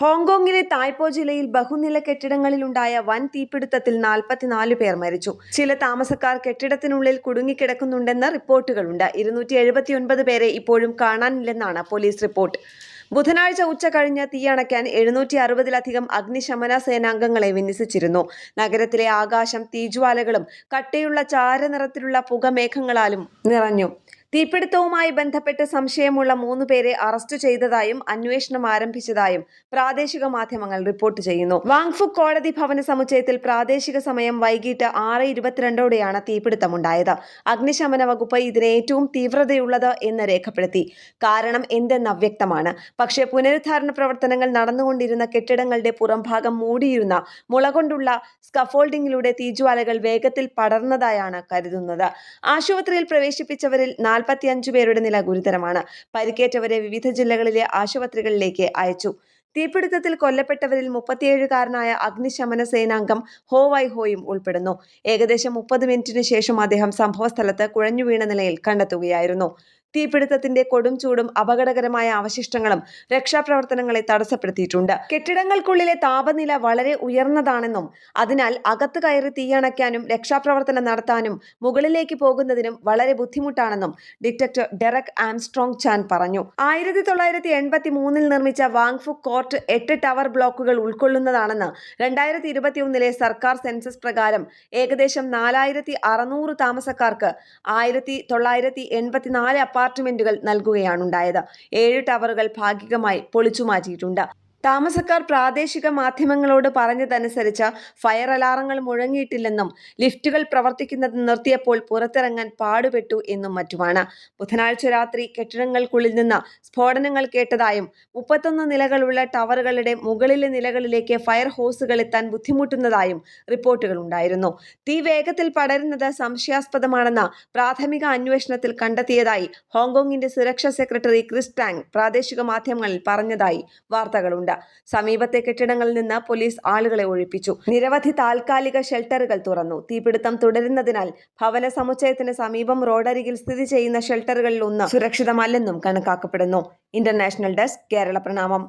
ഹോങ്കോങ്ങിലെ തായ്പോ ജില്ലയിൽ ബഹുനില കെട്ടിടങ്ങളിലുണ്ടായ വൻ തീപിടുത്തത്തിൽ നാൽപ്പത്തിനാല് പേർ മരിച്ചു. ചില താമസക്കാർ കെട്ടിടത്തിനുള്ളിൽ കുടുങ്ങിക്കിടക്കുന്നുണ്ടെന്ന് റിപ്പോർട്ടുകളുണ്ട്. ഇരുന്നൂറ്റി എഴുപത്തിയൊൻപത് പേരെ ഇപ്പോഴും കാണാനില്ലെന്നാണ് പോലീസ് റിപ്പോർട്ട്. ബുധനാഴ്ച ഉച്ച കഴിഞ്ഞ് തീയണയ്ക്കാൻ എഴുന്നൂറ്റി അറുപതിലധികം അഗ്നിശമന സേനാംഗങ്ങളെ വിന്യസിച്ചിരുന്നു. നഗരത്തിലെ ആകാശം തീജ്വാലകളും കട്ടയുള്ള ചാരനിറത്തിലുള്ള പുകമേഘങ്ങളാലും നിറഞ്ഞു. തീപിടുത്തവുമായി ബന്ധപ്പെട്ട് സംശയമുള്ള മൂന്ന് പേരെ അറസ്റ്റ് ചെയ്തതായും അന്വേഷണം ആരംഭിച്ചതായും പ്രാദേശിക മാധ്യമങ്ങൾ റിപ്പോർട്ട് ചെയ്യുന്നു. വാങ്ഫു കോടതി ഭവന സമുച്ചയത്തിൽ പ്രാദേശിക സമയം വൈകിട്ട് ആറ് ഇരുപത്തിരണ്ടോടെയാണ് തീപിടുത്തമുണ്ടായത്. അഗ്നിശമന വകുപ്പ് ഇതിന് ഏറ്റവും തീവ്രതയുള്ളത് എന്ന് രേഖപ്പെടുത്തി. കാരണം എന്തെന്ന് അവ്യക്തമാണ് പക്ഷേ പുനരുദ്ധാരണ പ്രവർത്തനങ്ങൾ നടന്നുകൊണ്ടിരുന്ന കെട്ടിടങ്ങളുടെ പുറംഭാഗം മൂടിയിരുന്ന മുളകൊണ്ടുള്ള കൊണ്ടുള്ള സ്കഫോൾഡിങ്ങിലൂടെ തീജ്വാലകൾ വേഗത്തിൽ പടർന്നതായാണ് കരുതുന്നത്. ആശുപത്രിയിൽ പ്രവേശിപ്പിച്ചവരിൽ നാൽപ്പത്തിയഞ്ചു പേരുടെ നില ഗുരുതരമാണ്. പരിക്കേറ്റവരെ വിവിധ ജില്ലകളിലെ ആശുപത്രികളിലേക്ക് അയച്ചു. തീപിടുത്തത്തിൽ കൊല്ലപ്പെട്ടവരിൽ മുപ്പത്തിയേഴുകാരനായ അഗ്നിശമന സേനാംഗം ഹോ വൈ ഹോയും ഉൾപ്പെടുന്നു. ഏകദേശം മുപ്പത് മിനിറ്റിനു ശേഷം അദ്ദേഹം സംഭവസ്ഥലത്ത് കുഴഞ്ഞു വീണ നിലയിൽ കണ്ടെത്തുകയായിരുന്നു. തീപിടുത്തത്തിന്റെ കൊടും ചൂടും അപകടകരമായ അവശിഷ്ടങ്ങളും രക്ഷാപ്രവർത്തനങ്ങളെ തടസ്സപ്പെടുത്തിയിട്ടുണ്ട്. കെട്ടിടങ്ങൾക്കുള്ളിലെ താപനില വളരെ ഉയർന്നതാണെന്നും അതിനാൽ അകത്ത് കയറി തീയണയ്ക്കാനും രക്ഷാപ്രവർത്തനം നടത്താനും മുകളിലേക്ക് പോകുന്നതിനും വളരെ ബുദ്ധിമുട്ടാണെന്നും ഡിറ്റക്ടർ ഡെറക് ആംസ്ട്രോങ് ചാൻ പറഞ്ഞു. ആയിരത്തി തൊള്ളായിരത്തി എൺപത്തി മൂന്നിൽ നിർമ്മിച്ച വാങ്ഫു കോർട്ട് എട്ട് ടവർ ബ്ലോക്കുകൾ ഉൾക്കൊള്ളുന്നതാണെന്ന് രണ്ടായിരത്തി ഇരുപത്തിയൊന്നിലെ സർക്കാർ സെൻസസ് പ്രകാരം ഏകദേശം നാലായിരത്തി അറുന്നൂറ് താമസക്കാർക്ക് ആയിരത്തി തൊള്ളായിരത്തി എൺപത്തിനാല് അപ്പാർട്ട്മെന്റുകൾ നൽകുകയാണുണ്ടായത്. ഏഴ് ടവറുകൾ ഭാഗികമായി പൊളിച്ചു മാറ്റിയിട്ടുണ്ട് താമസക്കാർ പ്രാദേശിക മാധ്യമങ്ങളോട് പറഞ്ഞതനുസരിച്ച് ഫയർ അലാറങ്ങൾ മുഴങ്ങിയിട്ടില്ലെന്നും ലിഫ്റ്റുകൾ പ്രവർത്തിക്കുന്നത് നിർത്തിയപ്പോൾ പുറത്തിറങ്ങാൻ പാടുപെട്ടു എന്നും മറ്റുമാണ്. ബുധനാഴ്ച രാത്രി കെട്ടിടങ്ങൾക്കുള്ളിൽ നിന്ന് സ്ഫോടനങ്ങൾ കേട്ടതായും മുപ്പത്തൊന്ന് നിലകളുള്ള ടവറുകളുടെ മുകളിലെ നിലകളിലേക്ക് ഫയർ ഹോസുകൾ എത്താൻ ബുദ്ധിമുട്ടുന്നതായും റിപ്പോർട്ടുകൾ ഉണ്ടായിരുന്നു. തീ വേഗത്തിൽ പടരുന്നത് സംശയാസ്പദമാണെന്ന് പ്രാഥമിക അന്വേഷണത്തിൽ കണ്ടെത്തിയതായി ഹോങ്കോങ്ങിന്റെ സുരക്ഷാ സെക്രട്ടറി ക്രിസ് ടാങ് പ്രാദേശിക മാധ്യമങ്ങളിൽ പറഞ്ഞതായി വാർത്തകളുണ്ട്. സമീപത്തെ കെട്ടിടങ്ങളിൽ നിന്ന് പോലീസ് ആളുകളെ ഒഴിപ്പിച്ചു. നിരവധി താൽക്കാലിക ഷെൽട്ടറുകൾ തുറന്നു. തീപിടുത്തം തുടരുന്നതിനാൽ ഭവന സമുച്ചയത്തിന് സമീപം റോഡരികിൽ സ്ഥിതി ചെയ്യുന്ന ഷെൽട്ടറുകളിൽ ഒന്ന് സുരക്ഷിതമല്ലെന്നും കണക്കാക്കപ്പെടുന്നു. ഇന്റർനാഷണൽ ഡെസ്ക് കേരള പ്രണാമം.